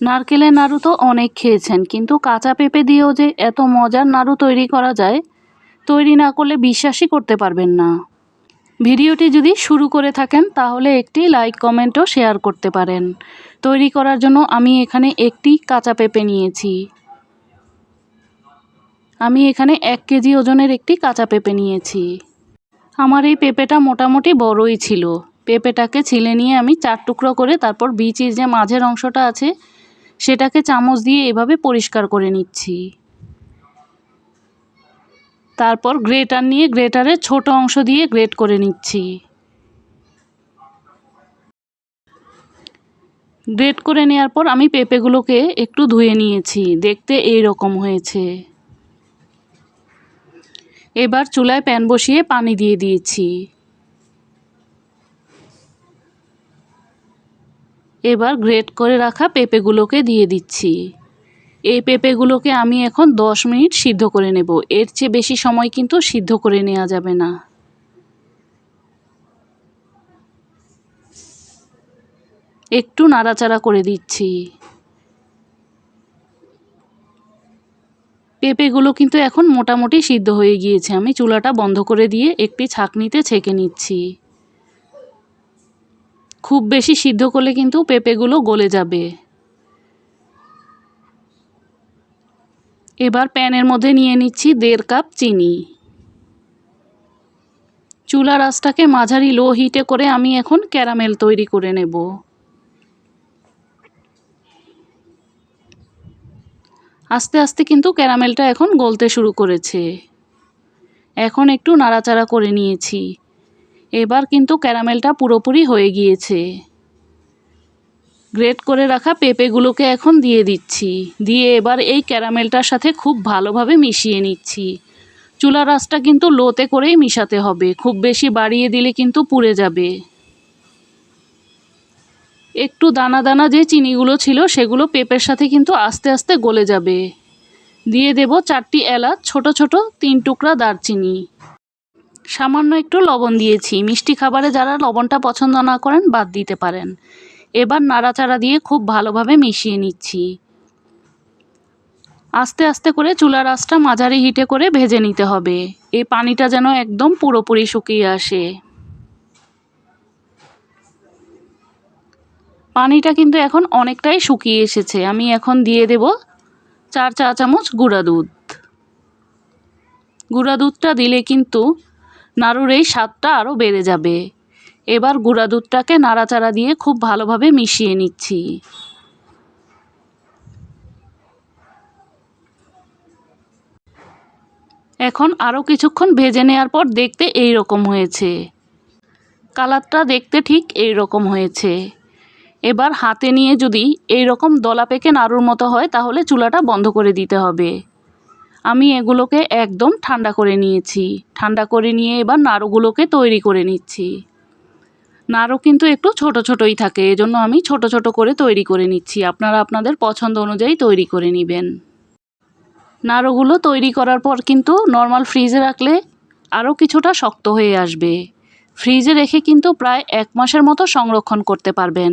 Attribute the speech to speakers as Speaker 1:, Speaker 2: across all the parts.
Speaker 1: নারকেলের নাড়ু তো অনেক খেয়েছেন, কিন্তু কাঁচা পেঁপে দিয়েও যে এত মজার নাড়ু তৈরি করা যায়, তৈরি না করলে বিশ্বাসই করতে পারবেন না। ভিডিওটি যদি শুরু করে থাকেন, তাহলে একটি লাইক কমেন্টও শেয়ার করতে পারেন। তৈরি করার জন্য আমি এখানে একটি কাঁচা পেঁপে নিয়েছি। আমি এখানে এক কেজি ওজনের একটি কাঁচা পেঁপে নিয়েছি। আমার এই পেঁপেটা মোটামুটি বড়ই ছিল। পেঁপেটাকে ছিলে নিয়ে আমি চার টুকরো করে তারপর বিচির যে মাঝের অংশটা আছে সেটাকে চামচ দিয়ে এভাবে পরিষ্কার করে নিচ্ছি। তারপর গ্রেটার নিয়ে গ্রেটারের ছোট অংশ দিয়ে গ্রেট করে নিচ্ছি। গ্রেট করে নেওয়ার পর আমি পেঁপেগুলোকে একটু ধুয়ে নিয়েছি, দেখতে এই রকম হয়েছে। এবার চুলায় প্যান বসিয়ে পানি দিয়ে দিয়েছি। এবার গ্রেট করে রাখা পেঁপেগুলোকে দিয়ে দিচ্ছি। এই পেঁপেগুলোকে আমি এখন দশ মিনিট সিদ্ধ করে নেব। এর চেয়ে বেশি সময় কিন্তু সিদ্ধ করে নেওয়া যাবে না। একটু নাড়াচাড়া করে দিচ্ছি। পেঁপেগুলো কিন্তু এখন মোটামুটি সিদ্ধ হয়ে গিয়েছে। আমি চুলাটা বন্ধ করে দিয়ে একটি ছাঁকনিতে ছেঁকে নিচ্ছি। খুব বেশি সিদ্ধ করলে কিন্তু পেঁপেগুলো গলে যাবে। এবার প্যানের মধ্যে নিয়ে নিচ্ছি দেড় কাপ চিনি। চুলার আঁচটাকে মাঝারি লো হিটে করে আমি এখন ক্যারামেল তৈরি করে নেব। আস্তে আস্তে কিন্তু ক্যারামেলটা এখন গলতে শুরু করেছে। এখন একটু নাড়াচাড়া করে নিয়েছি। এবার কিন্তু ক্যারামেলটা পুরোপুরি হয়ে গিয়েছে। গ্রেট করে রাখা পেঁপেগুলোকে এখন দিয়ে দিচ্ছি। দিয়ে এবার এই ক্যারামেলটার সাথে খুব ভালোভাবে মিশিয়ে নিচ্ছি। চুলার আঁচটা কিন্তু লোতে করেই মিশাতে হবে। খুব বেশি বাড়িয়ে দিলে কিন্তু পুড়ে যাবে। একটু দানা দানা যে চিনিগুলো ছিল সেগুলো পেঁপের সাথে কিন্তু আস্তে আস্তে গলে যাবে। দিয়ে দেব চারটি এলাচ, ছোট ছোট তিন টুকরা দারচিনি। সামান্য একটু লবণ দিয়েছি। মিষ্টি খাবারে যারা লবণটা পছন্দ না করেন, বাদ দিতে পারেন। এবার নাড়াচাড়া দিয়ে খুব ভালোভাবে মিশিয়ে নিচ্ছি। আস্তে আস্তে করে চুলার আঁচটা মাঝারি হিটে করে ভেজে নিতে হবে। এই পানিটা যেন একদম পুরোপুরি শুকিয়ে আসে। পানিটা কিন্তু এখন অনেকটাই শুকিয়ে এসেছে। আমি এখন দিয়ে দেব চার চা চামচ গুঁড়া দুধ। গুঁড়া দুধটা দিলে কিন্তু নাড়ুর এই স্বাদটা আরও বেড়ে যাবে। এবার গুঁড়া দুধটাকে নাড়াচাড়া দিয়ে খুব ভালোভাবে মিশিয়ে নিচ্ছি। এখন আরও কিছুক্ষণ ভেজে নেওয়ার পর দেখতে এই রকম হয়েছে। কালারটা দেখতে ঠিক এই রকম হয়েছে। এবার হাতে নিয়ে যদি এই রকম দলা পেকে নাড়ুর মতো হয়, তাহলে চুলাটা বন্ধ করে দিতে হবে। আমি এগুলোকে একদম ঠান্ডা করে নিয়েছি। ঠান্ডা করে নিয়ে এবার নাড়ুগুলোকে তৈরি করে নিচ্ছি। নাড়ু কিন্তু একটু ছোট ছোটই থাকে, এজন্য আমি ছোট ছোট করে তৈরি করে নিচ্ছি। আপনারা আপনাদের পছন্দ অনুযায়ী তৈরি করে নেবেন। নাড়ুগুলো তৈরি করার পর কিন্তু নর্মাল ফ্রিজে রাখলে আরও কিছুটা শক্ত হয়ে আসবে। ফ্রিজে রেখে কিন্তু প্রায় এক মাসের মতো সংরক্ষণ করতে পারবেন।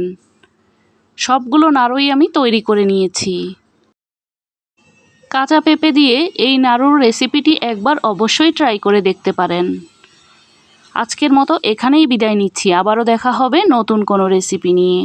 Speaker 1: সবগুলো নাড়ুই আমি তৈরি করে নিয়েছি। কাঁচা পেঁপে দিয়ে এই নাড়ুর রেসিপিটি একবার অবশ্যই ট্রাই করে দেখতে পারেন। আজকের মতো এখানেই বিদায় নিচ্ছি। আবারও দেখা হবে নতুন কোনো রেসিপি নিয়ে।